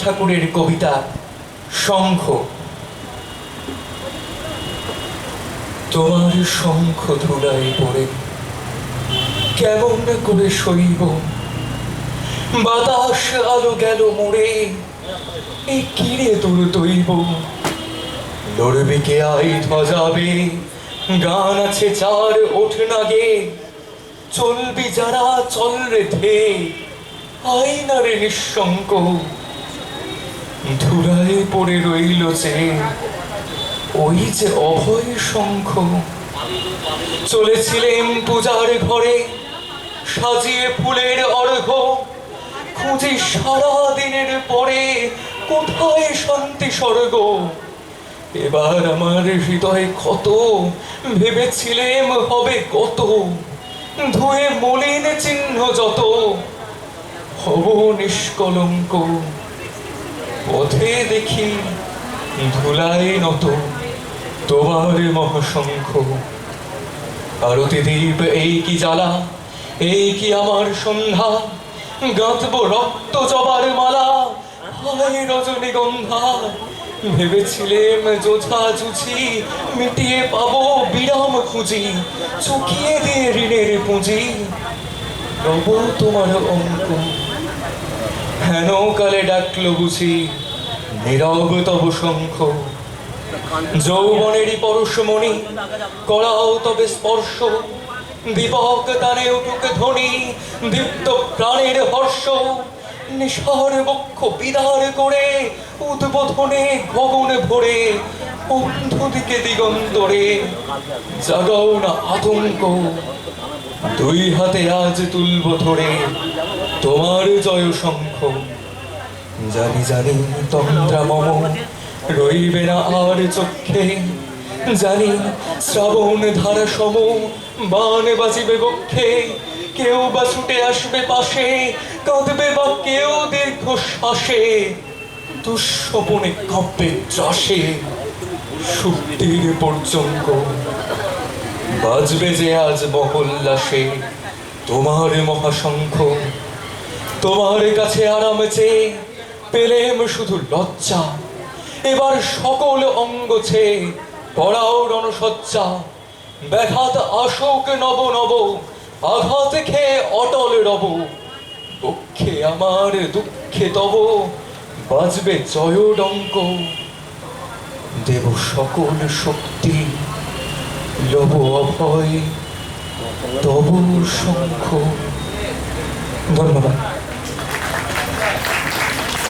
ঠাকুরের কবিতা শঙ্খ। তোমার শঙ্খ ধুলায় পড়ে, কেমন করে সইব? বাতাস আলো গেল মোড়ে, এ কিরে তোর তৈব? লড়বে কে আই ধ্বজাবে? গান আছে চার ওঠ নাগে, চলবি যারা চল রে ধে আই না ধুলায় পড়ে রইল যে, ওই যে অভয় শঙ্খ। চলেছিলেন পূজার ঘরে, সাজিয়ে ফুলের অর্ঘ। খুঁজে সারা দিনের পরে কোথায় শান্তি স্বর্গ? এবার আমার হৃদয়ে ক্ষত ভেবেছিলেম হবে কত। ধুয়ে মলিন চিহ্ন যত। হব নিষ্কলঙ্ক। পথে দেখি ধুলায় নত তোমার মহাশঙ্খ। আরতি দ্বীপ এই কি জ্বালা? এই কি আমার সন্ধ্যা? গাঁথব রক্ত জবার মালা। হায় রজনীগন্ধা, ভেবেছিলেম যোঝা জুঝি মিটিয়ে পাবো বিরাম খুঁজি, চুকিয়ে দিয়ে ঋণের পুঁজি। রব তোমার অঙ্ক হেন কালে ডাকলো বুঝি, নীরব তব শঙ্খ। যৌবনেরই পরশমণি করাও তবে স্পর্শ। দীপক তারে উঠুক ধ্বনি, দীপ্ত প্রাণের হর্ষ। নিশার বক্ষ বিদার করে, উদ্বোধনে গগনে ভরে অন্ধ দিকে দিগন্তরে। জাগাও না আতঙ্ক, দুই হাতে আজ তুলব ধরে। তোমার জয় শঙ্খ। জানি জানি তন্দ্রা মম, রইবে না আর চক্ষে। জানি শ্রাবণ ধারা সম, বান বাজিবে বক্ষে কেউ বা ছুটে আসবে পাশে, কাঁদবে বা কেউ দীর্ঘ শ্বাসে দুঃস্বপনে কাঁপবে ত্রাসে শুক্তির পর্যন্ত বাজবে যে আজ মহল্লাসে তোমার মহাশঙ্খ। তোমার কাছে আরাম চেয়ে পেলেম শুধু লজ্জা। এবার সকল অঙ্গ ছে পড়াও রণসজ্জা। ব্যাঘাত আসুক নব নব, আঘাত খেয়ে অটল রব। দুঃখে আমার, দুঃখে তব বাজবে জয় ডঙ্ক দেব সকল শক্তি, লব অভয়, তব শঙ্খ। ধন্যবাদ।